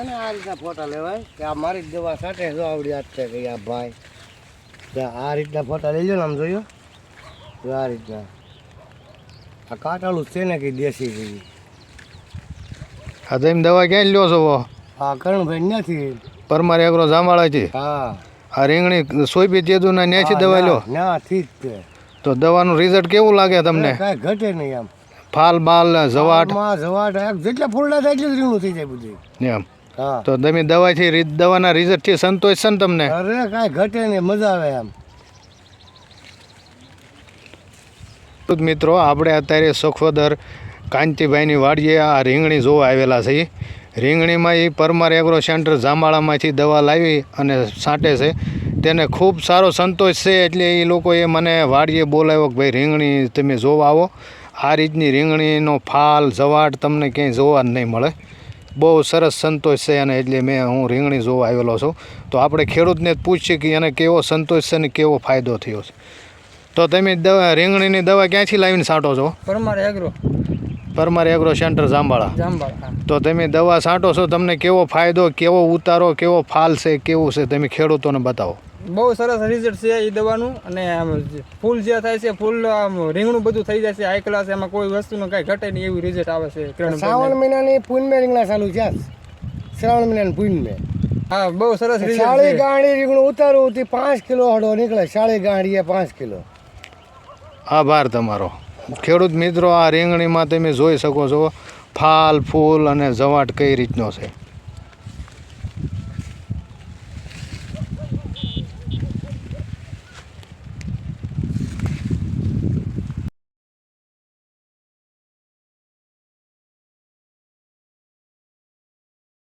છે ને આ રીતના ફોટા લેવાય? કે આ મારી જ દવા સાટે જો આવડી આજ છે કે આ ભાઈ. આ રીતના ફોટા લઈ લો ને આમ જોયો જો આ રીતના. આ કાંટાળું છે ને કે દેશી જેવી આ એમ દવા ક્યાં લ્યો છો આ કરણભાઈ નથી પરમાર એગ્રો છે હા. આ રીંગણી સોયબી તેજુના ન્યાથી દવા લ્યો. ના થી જ છે. તો દવાનું રિઝલ્ટ કેવું લાગે તમને? કાંઈ ઘટે નહીં આમ. ફાલ બાલ જવાટ જવાટ જેટલા ફૂલડા થાય એટલું રીંગણું થઈ જાય બધું. એમ. હા તો તમે દવાથી દવાના રિઝલ્ટથી સંતોષ છે ને તમને? અરે કાંઈ ઘટે નહીં મજા આવે એમ. મિત્રો આપણે અત્યારે સખવદર કાંતિભાઈની વાડીએ આ રીંગણી જોવા આવેલા છે રીંગણીમાં એ પરમાર એગ્રો સેન્ટર જામાળામાંથી દવા લાવી અને છાંટે છે. તેને ખૂબ સારો સંતોષ છે એટલે એ લોકોએ મને વાડીએ બોલાવ્યો કે ભાઈ રીંગણી તમે જોવા આવો. આ રીતની રીંગણીનો ફાલ જવાટ તમને ક્યાંય જોવા જ નહીં મળે. બહુ સરસ સંતોષ છે અને એટલે મેં હું રીંગણી જોવા આવેલો છું. તો આપણે ખેડૂતને પૂછીએ કે એને કેવો સંતોષ છે ને કેવો ફાયદો થયો છે. તો તમે દવા, રીંગણીની દવા ક્યાંથી લાવીને છાંટો છો? Parmar agro Parmar agro centre Jambala. Jambal તો તમે દવા છાંટો છો તમને કેવો ફાયદો કેવો ઉતારો કેવો ફાલ છે કેવું છે તમે ખેડૂતોને બતાવો. બહુ સરસ રિઝલ્ટ છે એ દવાનું અને આમ ફૂલ જે થાય છે ફૂલ આમ રીંગણું બધું થઈ જાય છે હાઈ ક્લાસ એમાં કોઈ વસ્તુનું કાંઈ ઘટે નહીં એવું રિઝલ્ટ આવે છે શ્રાવણ મહિનાની પૂનમે રીંગણા ચાલુ છે શ્રાવણ મહિનાની પૂનમે. હા બહુ સરસ રિઝલ્ટ શાળી ગાંડી રીંગણું ઉતારું તે પાંચ કિલો હડો નીકળે શાળી ગાંડીએ પાંચ કિલો. આભાર તમારો. ખેડૂત મિત્રો, આ રીંગણીમાં તમે જોઈ શકો છો, ફાલ, ફૂલ અને જવાટ કઈ રીતનો છે.